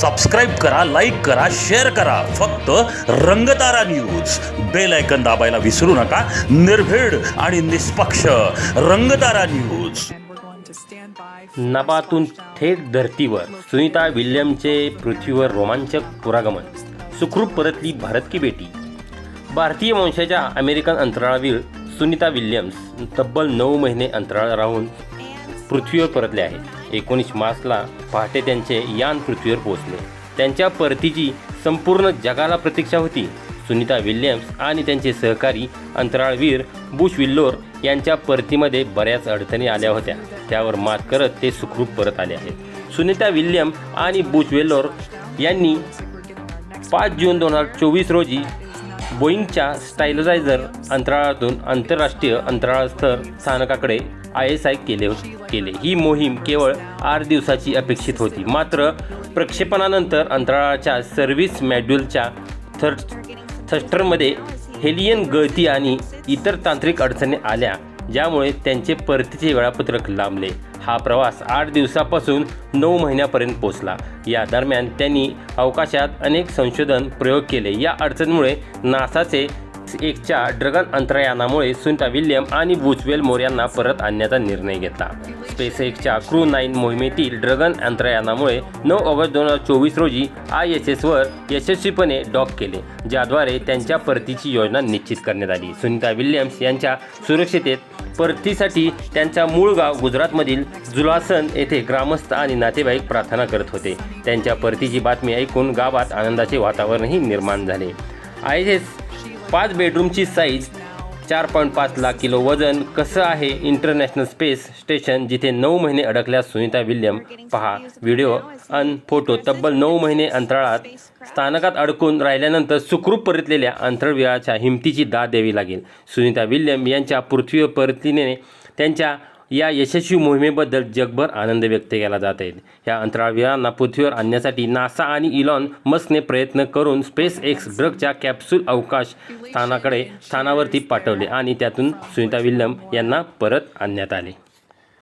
Subscribe करा like करा share करा. फक्त रंगतारा न्यूज बेल ऐकन दाबायला विसरू नका. निर्भीड आणि निष्पक्ष रंगतारा न्यूज and नभातून थेट धर्तीवर सुनीता विल्यमचे पृथ्वीवर रोमांचक पुरागमन. सुखरूप परतली भारत की बेटी. भारतीय वंशाच्या अमेरिकन अंतराळवीर सुनीता विल्यम्स तब्बल नऊ महिने अंतराळ राहून पृथ्वीवर परतले आहेत एकोणीस मार्चला पहाटे त्यांचे यान पृथ्वीवर पोहोचले. त्यांच्या परतीची संपूर्ण जगाला प्रतीक्षा होती. सुनीता विल्यम्स आणि त्यांचे सहकारी अंतराळवीर बुश विल्लोर यांच्या परतीमध्ये बऱ्याच अडचणी आल्या होत्या. त्यावर मात करत ते सुखरूप परत आले आहेत. सुनीता विल्यम आणि बुश वेल्लोर यांनी पाच जून दोन हजार चोवीस रोजी बोईंगच्या स्टायलोजायझर अंतराळातून आंतरराष्ट्रीय अंतराळस्थळ स्थानकाकडे आय एस आय केले केले. ही मोहीम केवळ आठ दिवसाची अपेक्षित होती. मात्र प्रक्षेपणानंतर अंतराळाच्या सर्व्हिस मॅड्यूलच्या थर थस्टरमध्ये हेलियन गळती आणि इतर तांत्रिक अडचणी आल्या ज्यामुळे त्यांचे परतीचे वेळापत्रक लांबले. हा प्रवास आठ दिवसापासून नऊ महिन्यापर्यंत पोचला. या दरम्यान त्यांनी अवकाशात अनेक संशोधन प्रयोग केले. या अडचणीमुळे नासाचे एकच्या ड्रगन अंतरायानामुळे सुनीता विल्यम आणि बुचवेल मोर यांना परत आणण्याचा निर्णय घेतला. स्पेस एक्सच्या क्रू नाईन मोहिमेतील ड्रगन अंतरायानामुळे नऊ ऑगस्ट दोन हजार चोवीस रोजी आय एस एसवर यशस्वीपणे डॉक केले ज्याद्वारे त्यांच्या परतीची योजना निश्चित करण्यात आली. सुनीता विल्यम्स यांच्या सुरक्षितेत परतीसाठी त्यांच्या मूळ गाव गुजरातमधील जुलासन येथे ग्रामस्थ आणि नातेवाईक प्रार्थना करत होते. त्यांच्या परतीची बातमी ऐकून गावात आनंदाचे वातावरणही निर्माण झाले. आय एस पाच बेडरूमची साईज चार पॉईंट पाच लाख किलो वजन कसं आहे? इंटरनॅशनल स्पेस स्टेशन जिथे नऊ महिने अडकल्या सुनीता विल्यम. पहा व्हिडिओ अन फोटो तब्बल नऊ महिने अंतराळात स्थानकात अडकून राहिल्यानंतर सुखरूप परतलेल्या अंतरविळाच्या हिमतीची दाद द्यावी लागेल. सुनीता विल्यम यांच्या पृथ्वीवर परतीने त्यांच्या या यशस्वी मोहिमेबद्दल जगभर आनंद व्यक्त केला जात आहे. या अंतराळवीरांना पृथ्वीवर आणण्यासाठी नासा आणि इलॉन मस्कने प्रयत्न करून स्पेस एक्स ड्रगच्या कॅप्सूल अवकाश स्थानाकडे स्थानावरती पाठवले आणि त्यातून सुनीता विल्यम यांना परत आणण्यात आले.